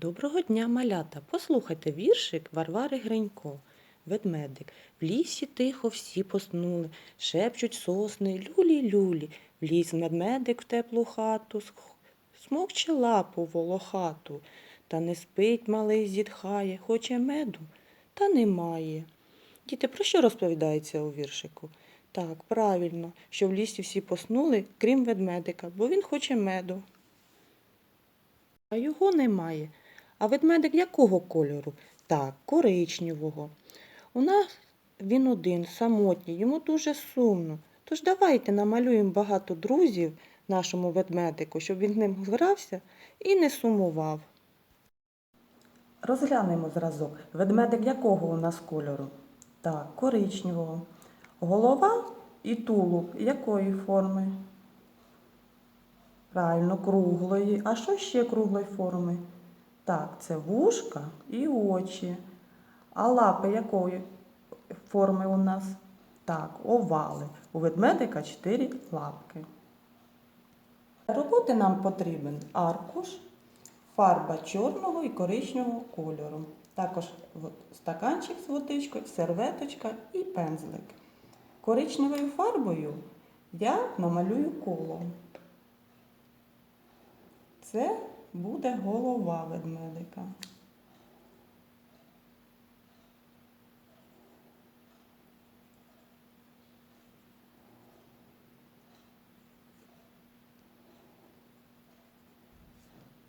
Доброго дня, малята! Послухайте віршик Варвари Гринько. Ведмедик. В лісі тихо всі поснули, шепчуть сосни, люлі-люлі. Вліз медмедик в теплу хату, смокче лапу волохату. Та не спить малий, зітхає, хоче меду, та немає. Діти, про що розповідається у віршику? Так, правильно, що в лісі всі поснули, крім ведмедика, бо він хоче меду. А його немає. А ведмедик якого кольору? Так, коричневого. У нас він один, самотній, йому дуже сумно. Тож давайте намалюємо багато друзів нашому ведмедику, щоб він з ним грався і не сумував. Розглянемо зразок. Ведмедик якого у нас кольору? Так, коричневого. Голова і тулуб якої форми? Правильно, круглої. А що ще круглої форми? Так, це вушка і очі. А лапи якої форми у нас? Так, овали. У ведмедика чотири лапки. Для роботи нам потрібен аркуш, фарба чорного і коричневого кольору. Також стаканчик з водичкою, серветочка і пензлик. Коричневою фарбою я намалюю коло. Це буде голова ведмедика.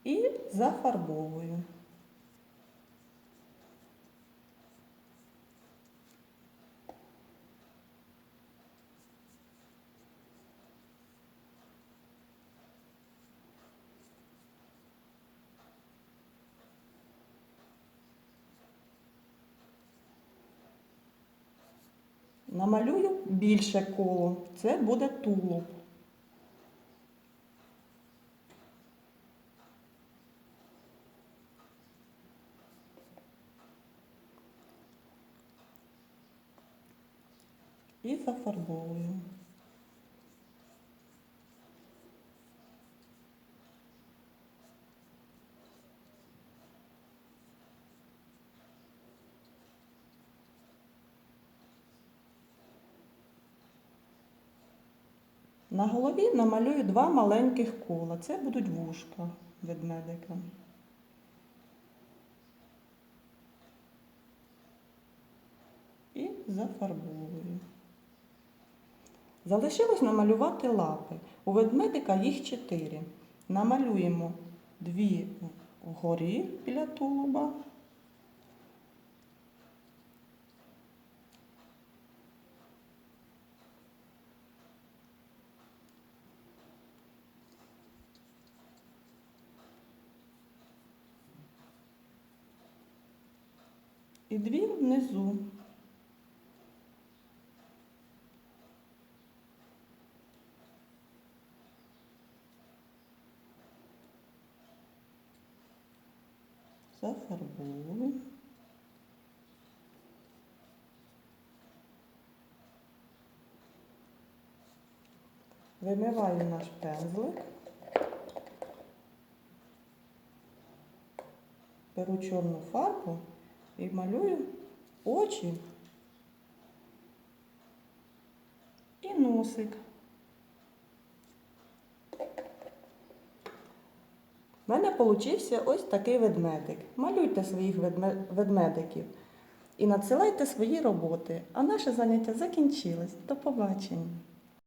І зафарбовую. Намалюю більше коло. Це буде тулуб. І зафарбовую. На голові намалюю два маленьких кола. Це будуть вушка ведмедика. І зафарбовую. Залишилось намалювати лапи. У ведмедика їх чотири. Намалюємо дві вгорі біля тулуба. І дві внизу. Зафарбовую. Вимиваю наш пензлик. Беру чорну фарбу і малюю очі і носик. У мене получився ось такий ведмедик. Малюйте своїх ведмедиків і надсилайте свої роботи. А наше заняття закінчилось. До побачення.